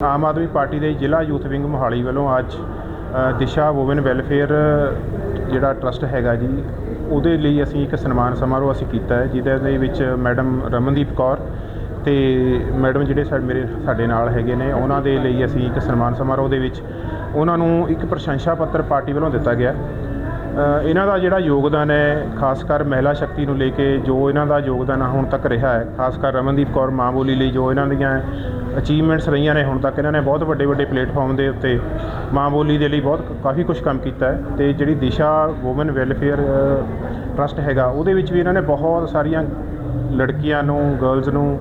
ਆਮ Aadmi party ਦੇ ਜ਼ਿਲ੍ਹਾ youth wing Mohali ਵੱਲੋਂ ਅੱਜ ਦਿਸ਼ਾ ਵੂਮਨ ਵੈਲਫੇਅਰ, ਜਿਹੜਾ ਟਰਸਟ ਹੈਗਾ ਜੀ, ਉਹਦੇ ਲਈ ਅਸੀਂ ਇੱਕ ਸਨਮਾਨ ਸਮਾਰੋਹ ਅਸੀਂ ਕੀਤਾ ਹੈ, ਜਿਹਦੇ ਦੇ ਵਿੱਚ ਮੈਡਮ ਰਮਨਦੀਪ ਕੌਰ ਤੇ ਮੈਡਮ ਜਿਹੜੇ ਸਾਡੇ ਮੇਰੇ, ਸਾਡੇ ਨਾਲ ਹੈਗੇ ਨੇ, ਉਹਨਾਂ ਦੇ ਲਈ ਅਸੀਂ ਇੱਕ ਸਨਮਾਨ ਸਮਾਰੋਹ ਦੇ ਵਿੱਚ ਉਹਨਾਂ ਨੂੰ ਇੱਕ ਪ੍ਰਸ਼ੰਸਾ ਪੱਤਰ ਪਾਰਟੀ ਵੱਲੋਂ ਦਿੱਤਾ ਗਿਆ। ਇਹਨਾਂ ਦਾ ਜਿਹੜਾ ਯੋਗਦਾਨ ਹੈ, ਖਾਸ ਕਰ ਮਹਿਲਾ ਸ਼ਕਤੀ ਨੂੰ ਲੈ ਕੇ ਜੋ ਇਹਨਾਂ ਦਾ ਯੋਗਦਾਨ ਹੁਣ ਤੱਕ ਰਿਹਾ ਹੈ, ਖਾਸ ਕਰ ਰਮਨਦੀਪ ਕੌਰ ਮਾਂ ਬੋਲੀ ਲਈ ਜੋ ਇਹਨਾਂ ਦੀਆਂ ਅਚੀਵਮੈਂਟਸ ਰਹੀਆਂ ਨੇ ਹੁਣ ਤੱਕ, ਇਹਨਾਂ ਨੇ ਬਹੁਤ ਵੱਡੇ ਵੱਡੇ ਪਲੇਟਫਾਰਮ ਦੇ ਉੱਤੇ ਮਾਂ ਬੋਲੀ ਦੇ ਲਈ ਬਹੁਤ ਕਾਫੀ ਕੁਝ ਕੰਮ ਕੀਤਾ ਹੈ ਤੇ ਜਿਹੜੀ ਦਿਸ਼ਾ ਵੂਮਨ ਵੈਲਫੇਅਰ ਟਰਸਟ ਹੈਗਾ, ਉਹਦੇ ਵਿੱਚ ਵੀ ਇਹਨਾਂ ਨੇ ਬਹੁਤ ਸਾਰੀਆਂ ਲੜਕੀਆਂ ਨੂੰ ਗਰਲਸ ਨੂੰ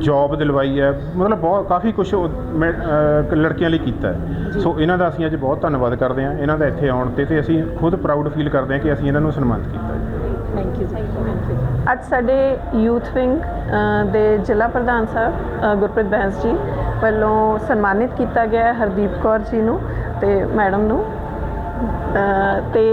ਜੌਬ ਦਿਲਵਾਈ ਹੈ, ਮਤਲਬ ਬਹੁਤ, ਕਾਫੀ ਕੁਝ ਲੜਕੀਆਂ ਲਈ ਕੀਤਾ ਹੈ। ਸੋ ਇਹਨਾਂ ਦਾ ਅਸੀਂ ਅੱਜ ਬਹੁਤ ਧੰਨਵਾਦ ਕਰਦੇ ਹਾਂ। ਇਹਨਾਂ ਦਾ ਇੱਥੇ ਆਉਣ ਤੇ ਤੇ ਅਸੀਂ ਖੁਦ ਪ੍ਰਾਊਡ ਫੀਲ ਕਰਦੇ ਹਾਂ ਕਿ ਅਸੀਂ ਇਹਨਾਂ ਨੂੰ ਸਨਮਾਨਿਤ ਕੀਤਾ ਹੈ ਥੈਂਕ ਯੂ ਥੈਂਕ ਯੂ ਅੱਜ ਸਾਡੇ ਯੂਥ ਵਿੰਗ ਦੇ ਜ਼ਿਲ੍ਹਾ ਪ੍ਰਧਾਨ ਸਾਹਿਬ ਗੁਰਪ੍ਰੀਤ ਬੈਂਸ ਜੀ ਵੱਲੋਂ ਸਨਮਾਨਿਤ ਕੀਤਾ ਗਿਆ ਹੈ ਹਰਦੀਪ ਕੌਰ ਜੀ ਨੂੰ ਤੇ ਮੈਡਮ ਨੂੰ। ਤੇ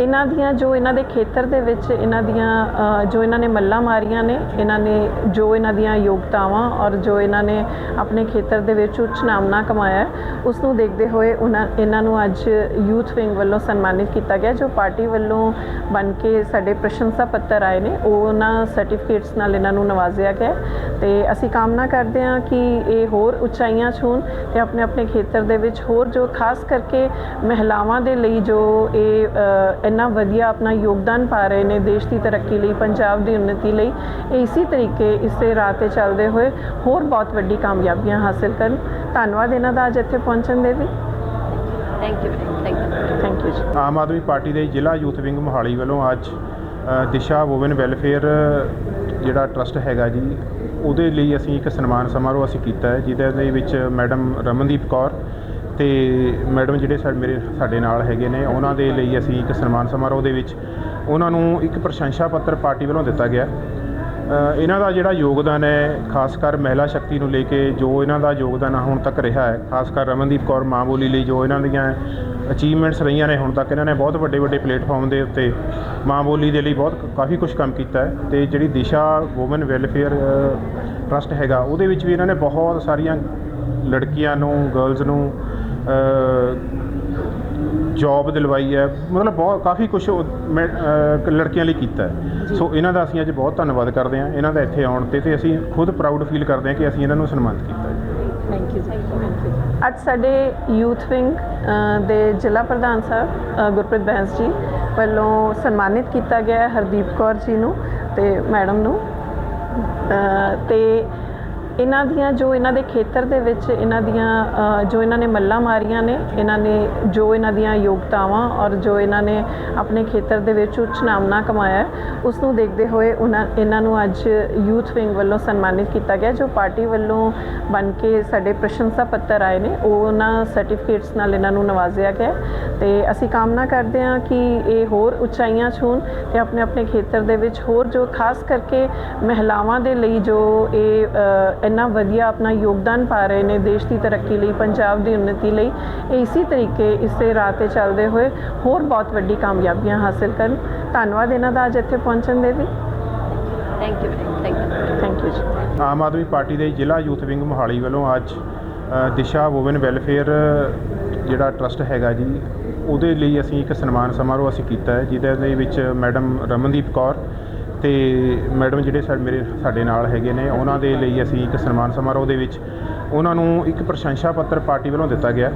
ਇਹਨਾਂ ਦੀਆਂ ਜੋ ਇਹਨਾਂ ਦੇ ਖੇਤਰ ਦੇ ਵਿੱਚ ਇਹਨਾਂ ਦੀਆਂ ਜੋ ਇਹਨਾਂ ਨੇ ਮੱਲਾਂ ਮਾਰੀਆਂ ਨੇ ਇਹਨਾਂ ਨੇ ਜੋ ਇਹਨਾਂ ਦੀਆਂ ਯੋਗਤਾਵਾਂ ਔਰ ਜੋ ਇਹਨਾਂ ਨੇ ਆਪਣੇ ਖੇਤਰ ਦੇ ਵਿੱਚ ਉੱਚ ਨਾਮਨਾ ਕਮਾਇਆ ਹੈ, ਉਸ ਨੂੰ ਦੇਖਦੇ ਹੋਏ ਉਹਨਾਂ ਇਹਨਾਂ ਨੂੰ ਅੱਜ ਯੂਥ ਵਿੰਗ ਵੱਲੋਂ ਸਨਮਾਨਿਤ ਕੀਤਾ ਗਿਆ ਜੋ ਪਾਰਟੀ ਵੱਲੋਂ ਬਣ ਕੇ ਸਾਡੇ ਪ੍ਰਸ਼ੰਸਾ ਪੱਤਰ ਆਏ ਨੇ ਉਹ ਉਹਨਾਂ ਸਰਟੀਫਿਕੇਟਸ ਨਾਲ ਇਹਨਾਂ ਨੂੰ ਨਵਾਜ਼ਿਆ ਗਿਆ। ਤੇ ਅਸੀਂ ਕਾਮਨਾ ਕਰਦੇ ਹਾਂ ਕਿ ਇਹ ਹੋਰ ਉਚਾਈਆਂ ਛੂਹਣ ਤੇ ਆਪਣੇ ਆਪਣੇ ਖੇਤਰ ਦੇ ਵਿੱਚ ਹੋਰ ਜੋ ਖਾਸ ਕਰਕੇ ਮਹਿਲਾਵਾਂ ਦੇ ਲਈ ਜੋ ਇਹ ਇੰਨਾ ਵਧੀਆ ਆਪਣਾ ਯੋਗਦਾਨ ਪਾ ਰਹੇ ਨੇ ਦੇਸ਼ ਦੀ ਤਰੱਕੀ ਲਈ ਪੰਜਾਬ ਦੀ ਉન્નਤੀ ਲਈ। ਇਸੇ ਤਰੀਕੇ ਇਸੇ ਰਾਹ ਤੇ ਚੱਲਦੇ ਹੋਏ ਹੋਰ ਬਹੁਤ ਵੱਡੀ ਕਾਮਯਾਬੀਆਂ ਹਾਸਲ ਕਰਨ। ਧੰਨਵਾਦ ਇਹਨਾਂ ਦਾ ਅੱਜ ਇੱਥੇ ਪਹੁੰਚਣ ਦੇ ਵੀ। Thank you thank you thank you ji. Aam Aadmi party ਦੇ ਜ਼ਿਲ੍ਹਾ ਯੂਥ ਵਿੰਗ ਮੋਹਾਲੀ ਵੱਲੋਂ ਅੱਜ ਦਿਸ਼ਾ ਵੂਮਨ ਵੈਲਫੇਅਰ ਜਿਹੜਾ ਟਰਸਟ ਹੈਗਾ ਜੀ ਉਹਦੇ ਲਈ ਅਸੀਂ ਇੱਕ ਸਨਮਾਨ ਸਮਾਰੋਹ ਅਸੀਂ ਕੀਤਾ ਹੈ ਜਿਹਦੇ ਦੇ ਵਿੱਚ ਮੈਡਮ ਰਮਨਦੀਪ ਕੌਰ ਤੇ ਮੈਡਮ ਜਿਹੜੇ ਸਾਡੇ ਮੇਰੇ, ਸਾਡੇ ਨਾਲ ਹੈਗੇ ਨੇ, ਉਹਨਾਂ ਦੇ ਲਈ ਅਸੀਂ ਇੱਕ ਸਨਮਾਨ ਸਮਾਰੋਹ ਦੇ ਵਿੱਚ ਉਹਨਾਂ ਨੂੰ ਇੱਕ ਪ੍ਰਸ਼ੰਸਾ ਪੱਤਰ ਪਾਰਟੀ ਵੱਲੋਂ ਦਿੱਤਾ ਗਿਆ। ਇਹਨਾਂ ਦਾ ਜਿਹੜਾ ਯੋਗਦਾਨ ਹੈ, ਖਾਸ ਕਰ ਮਹਿਲਾ ਸ਼ਕਤੀ ਨੂੰ ਲੈ ਕੇ ਜੋ ਇਹਨਾਂ ਦਾ ਯੋਗਦਾਨ ਹੁਣ ਤੱਕ ਰਿਹਾ ਹੈ, ਖਾਸ ਕਰ ਰਮਨਦੀਪ ਕੌਰ ਮਾਂ ਬੋਲੀ ਲਈ ਜੋ ਇਹਨਾਂ ਦੀਆਂ ਅਚੀਵਮੈਂਟਸ ਰਹੀਆਂ ਨੇ ਹੁਣ ਤੱਕ, ਇਹਨਾਂ ਨੇ ਬਹੁਤ ਵੱਡੇ ਵੱਡੇ ਪਲੇਟਫਾਰਮ ਦੇ ਉੱਤੇ ਮਾਂ ਬੋਲੀ ਦੇ ਲਈ ਬਹੁਤ ਕਾਫੀ ਕੁਝ ਕੰਮ ਕੀਤਾ ਹੈ ਤੇ ਜਿਹੜੀ ਦਿਸ਼ਾ ਵੂਮਨ ਵੈਲਫੇਅਰ ਟਰਸਟ ਹੈਗਾ, ਉਹਦੇ ਵਿੱਚ ਵੀ ਇਹਨਾਂ ਨੇ ਬਹੁਤ ਸਾਰੀਆਂ ਲੜਕੀਆਂ ਨੂੰ ਗਰਲਸ ਨੂੰ ਜੌਬ ਦਿਲਵਾਈ ਹੈ। ਮਤਲਬ ਬਹੁਤ ਕਾਫੀ ਕੁਝ ਲੜਕੀਆਂ ਲਈ ਕੀਤਾ ਹੈ। ਸੋ ਇਹਨਾਂ ਦਾ ਅਸੀਂ ਅੱਜ ਬਹੁਤ ਧੰਨਵਾਦ ਕਰਦੇ ਹਾਂ। ਇਹਨਾਂ ਦਾ ਇੱਥੇ ਆਉਣ ਤੇ ਤੇ ਅਸੀਂ ਖੁਦ ਪ੍ਰਾਊਡ ਫੀਲ ਕਰਦੇ ਹਾਂ ਕਿ ਅਸੀਂ ਇਹਨਾਂ ਨੂੰ ਸਨਮਾਨਿਤ ਕੀਤਾ ਹੈ। ਥੈਂਕ ਯੂ ਥੈਂਕ ਯੂ ਅੱਜ ਸਾਡੇ ਯੂਥ ਵਿੰਗ ਦੇ ਜ਼ਿਲ੍ਹਾ ਪ੍ਰਧਾਨ ਸਾਹਿਬ ਗੁਰਪ੍ਰੀਤ ਬੈਂਸ ਜੀ ਵੱਲੋਂ ਸਨਮਾਨਿਤ ਕੀਤਾ ਗਿਆ ਹਰਦੀਪ ਕੌਰ ਜੀ ਨੂੰ ਤੇ ਮੈਡਮ ਨੂੰ। ਤੇ ਇਹਨਾਂ ਦੀਆਂ ਜੋ ਇਹਨਾਂ ਦੇ ਖੇਤਰ ਦੇ ਵਿੱਚ ਇਹਨਾਂ ਦੀਆਂ ਜੋ ਇਹਨਾਂ ਨੇ ਮੱਲਾਂ ਮਾਰੀਆਂ ਨੇ, ਇਹਨਾਂ ਨੇ ਜੋ ਇਹਨਾਂ ਦੀਆਂ ਯੋਗਤਾਵਾਂ ਔਰ ਜੋ ਇਹਨਾਂ ਨੇ ਆਪਣੇ ਖੇਤਰ ਦੇ ਵਿੱਚ ਉੱਚ ਨਾਮਨਾ ਕਮਾਇਆ ਉਸ ਨੂੰ ਦੇਖਦੇ ਹੋਏ ਉਹਨਾਂ, ਇਹਨਾਂ ਨੂੰ ਅੱਜ ਯੂਥ ਵਿੰਗ ਵੱਲੋਂ ਸਨਮਾਨਿਤ ਕੀਤਾ ਗਿਆ, ਜੋ ਪਾਰਟੀ ਵੱਲੋਂ ਬਣ ਕੇ ਸਾਡੇ ਪ੍ਰਸ਼ੰਸਾ ਪੱਤਰ ਆਏ ਨੇ, ਉਹ ਉਹਨਾਂ ਸਰਟੀਫਿਕੇਟਸ ਨਾਲ ਇਹਨਾਂ ਨੂੰ ਨਵਾਜ਼ਿਆ ਗਿਆ ਤੇ ਅਸੀਂ ਕਾਮਨਾ ਕਰਦੇ ਹਾਂ ਕਿ ਇਹ ਹੋਰ ਉਚਾਈਆਂ ਛੂਹਣ ਤੇ ਆਪਣੇ ਆਪਣੇ ਖੇਤਰ ਦੇ ਵਿੱਚ ਹੋਰ ਜੋ ਖਾਸ ਕਰਕੇ ਮਹਿਲਾਵਾਂ ਦੇ ਲਈ ਜੋ ਇਹ ਇੰਨਾ ਵਧੀਆ ਆਪਣਾ ਯੋਗਦਾਨ ਪਾ ਰਹੇ ਨੇ ਦੇਸ਼ ਦੀ ਤਰੱਕੀ ਲਈ ਪੰਜਾਬ ਦੀ ਉન્નਤੀ ਲਈ। ਇਸੇ ਤਰੀਕੇ ਇਸੇ ਰਾਹ ਤੇ ਚੱਲਦੇ ਹੋਏ ਹੋਰ ਬਹੁਤ ਵੱਡੀ ਕਾਮਯਾਬੀਆਂ ਹਾਸਲ ਕਰਨ। ਧੰਨਵਾਦ ਇਹਨਾਂ ਦਾ ਅੱਜ ਇੱਥੇ ਪਹੁੰਚਣ ਦੇ ਵੀ। Thank you thank you thank you ji. Aam Aadmi party ਦੇ ਜ਼ਿਲ੍ਹਾ ਯੂਥ ਵਿੰਗ ਮੋਹਾਲੀ ਵੱਲੋਂ ਅੱਜ ਦਿਸ਼ਾ ਵੂਮਨ ਵੈਲਫੇਅਰ ਜਿਹੜਾ ਟਰਸਟ ਹੈਗਾ ਜੀ ਉਹਦੇ ਲਈ ਅਸੀਂ ਇੱਕ ਸਨਮਾਨ ਸਮਾਰੋਹ ਅਸੀਂ ਕੀਤਾ ਹੈ ਜਿਹਦੇ ਦੇ ਵਿੱਚ ਮੈਡਮ ਰਮਨਦੀਪ ਕੌਰ ਤੇ ਮੈਡਮ ਜਿਹੜੇ ਸਾਡੇ ਮੇਰੇ, ਸਾਡੇ ਨਾਲ ਹੈਗੇ ਨੇ, ਉਹਨਾਂ ਦੇ ਲਈ ਅਸੀਂ ਇੱਕ ਸਨਮਾਨ ਸਮਾਰੋਹ ਦੇ ਵਿੱਚ ਉਹਨਾਂ ਨੂੰ ਇੱਕ ਪ੍ਰਸ਼ੰਸਾ ਪੱਤਰ ਪਾਰਟੀ ਵੱਲੋਂ ਦਿੱਤਾ ਗਿਆ।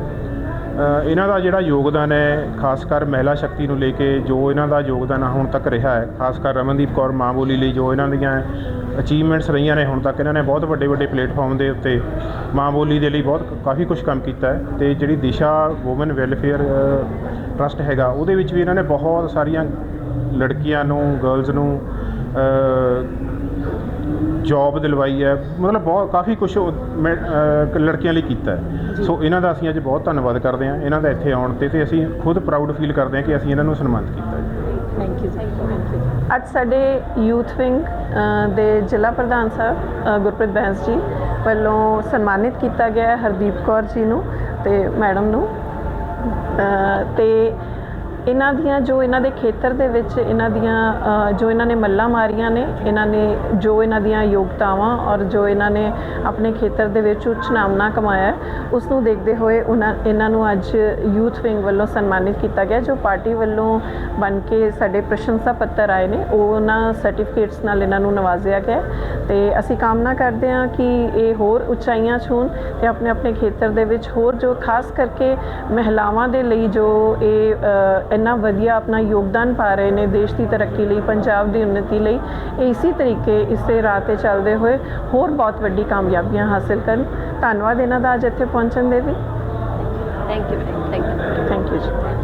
ਇਹਨਾਂ ਦਾ ਜਿਹੜਾ ਯੋਗਦਾਨ ਹੈ, ਖਾਸ ਕਰ ਮਹਿਲਾ ਸ਼ਕਤੀ ਨੂੰ ਲੈ ਕੇ ਜੋ ਇਹਨਾਂ ਦਾ ਯੋਗਦਾਨ ਹੁਣ ਤੱਕ ਰਿਹਾ ਹੈ, ਖਾਸ ਕਰ ਰਮਨਦੀਪ ਕੌਰ ਮਾਂ ਬੋਲੀ ਲਈ ਜੋ ਇਹਨਾਂ ਦੀਆਂ ਅਚੀਵਮੈਂਟਸ ਰਹੀਆਂ ਨੇ, ਹੁਣ ਤੱਕ ਇਹਨਾਂ ਨੇ ਬਹੁਤ ਵੱਡੇ ਵੱਡੇ ਪਲੇਟਫਾਰਮ ਦੇ ਉੱਤੇ ਮਾਂ ਬੋਲੀ ਦੇ ਲਈ ਬਹੁਤ ਕਾਫੀ ਕੁਝ ਕੰਮ ਕੀਤਾ ਹੈ ਤੇ ਜਿਹੜੀ ਦਿਸ਼ਾ ਵੂਮਨ ਵੈਲਫੇਅਰ ਟਰਸਟ ਹੈਗਾ, ਉਹਦੇ ਵਿੱਚ ਵੀ ਇਹਨਾਂ ਨੇ ਬਹੁਤ ਸਾਰੀਆਂ ਲੜਕੀਆਂ ਨੂੰ ਗਰਲਜ਼ ਨੂੰ ਜੌਬ ਦਿਲਵਾਈ ਹੈ। ਮਤਲਬ ਬਹੁਤ ਕਾਫੀ ਕੁਝ ਲੜਕੀਆਂ ਲਈ ਕੀਤਾ ਹੈ। ਸੋ ਇਹਨਾਂ ਦਾ ਅਸੀਂ ਅੱਜ ਬਹੁਤ ਧੰਨਵਾਦ ਕਰਦੇ ਹਾਂ। ਇਹਨਾਂ ਦਾ ਇੱਥੇ ਆਉਣ ਤੇ ਤੇ ਅਸੀਂ ਖੁਦ ਪ੍ਰਾਊਡ ਫੀਲ ਕਰਦੇ ਹਾਂ ਕਿ ਅਸੀਂ ਇਹਨਾਂ ਨੂੰ ਸਨਮਾਨਿਤ ਕੀਤਾ ਹੈ। ਥੈਂਕ ਯੂ ਥੈਂਕ ਯੂ ਅੱਜ ਸਾਡੇ ਯੂਥ ਵਿੰਗ ਦੇ ਜ਼ਿਲ੍ਹਾ ਪ੍ਰਧਾਨ ਸਾਹਿਬ ਗੁਰਪ੍ਰੀਤ ਬੈਂਸ ਜੀ ਵੱਲੋਂ ਸਨਮਾਨਿਤ ਕੀਤਾ ਗਿਆ ਹਰਦੀਪ ਕੌਰ ਜੀ ਨੂੰ ਤੇ ਮੈਡਮ ਨੂੰ। ਤੇ ਇਹਨਾਂ ਦੀਆਂ ਜੋ ਇਹਨਾਂ ਦੇ ਖੇਤਰ ਦੇ ਵਿੱਚ ਇਹਨਾਂ ਦੀਆਂ ਜੋ ਇਹਨਾਂ ਨੇ ਮੱਲਾਂ ਮਾਰੀਆਂ ਨੇ, ਇਹਨਾਂ ਨੇ ਜੋ ਇਹਨਾਂ ਦੀਆਂ ਯੋਗਤਾਵਾਂ ਔਰ ਜੋ ਇਹਨਾਂ ਨੇ ਆਪਣੇ ਖੇਤਰ ਦੇ ਵਿੱਚ ਉੱਚ ਨਾਮਨਾ ਕਮਾਇਆ, ਉਸ ਨੂੰ ਦੇਖਦੇ ਹੋਏ ਉਹਨਾਂ, ਇਹਨਾਂ ਨੂੰ ਅੱਜ ਯੂਥ ਵਿੰਗ ਵੱਲੋਂ ਸਨਮਾਨਿਤ ਕੀਤਾ ਗਿਆ, ਜੋ ਪਾਰਟੀ ਵੱਲੋਂ ਬਣ ਕੇ ਸਾਡੇ ਪ੍ਰਸ਼ੰਸਾ ਪੱਤਰ ਆਏ ਨੇ, ਉਹ ਉਹਨਾਂ ਸਰਟੀਫਿਕੇਟਸ ਨਾਲ ਇਹਨਾਂ ਨੂੰ ਨਵਾਜ਼ਿਆ ਗਿਆ। ਹੈ ਤੇ ਅਸੀਂ ਕਾਮਨਾ ਕਰਦੇ ਹਾਂ ਕਿ ਇਹ ਹੋਰ ਉਚਾਈਆਂ ਛੂਹਣ ਤੇ ਆਪਣੇ ਆਪਣੇ ਖੇਤਰ ਦੇ ਵਿੱਚ ਹੋਰ ਜੋ ਖਾਸ ਕਰਕੇ ਮਹਿਲਾਵਾਂ ਦੇ ਲਈ ਜੋ ਇਹ ਇੰਨਾ ਵਧੀਆ ਆਪਣਾ ਯੋਗਦਾਨ ਪਾ ਰਹੇ ਨੇ ਦੇਸ਼ ਦੀ ਤਰੱਕੀ ਲਈ ਪੰਜਾਬ ਦੀ ਉન્નਤੀ ਲਈ ਇਸੇ ਤਰੀਕੇ ਇਸੇ ਰਾਹ ਤੇ ਚੱਲਦੇ ਹੋਏ ਹੋਰ ਬਹੁਤ ਵੱਡੀ ਕਾਮਯਾਬੀਆਂ ਹਾਸਲ ਕਰਨ। ਧੰਨਵਾਦ ਇਹਨਾਂ ਦਾ ਅੱਜ ਇੱਥੇ ਪਹੁੰਚਣ ਦੇ ਲਈ thank you thank you thank you ji.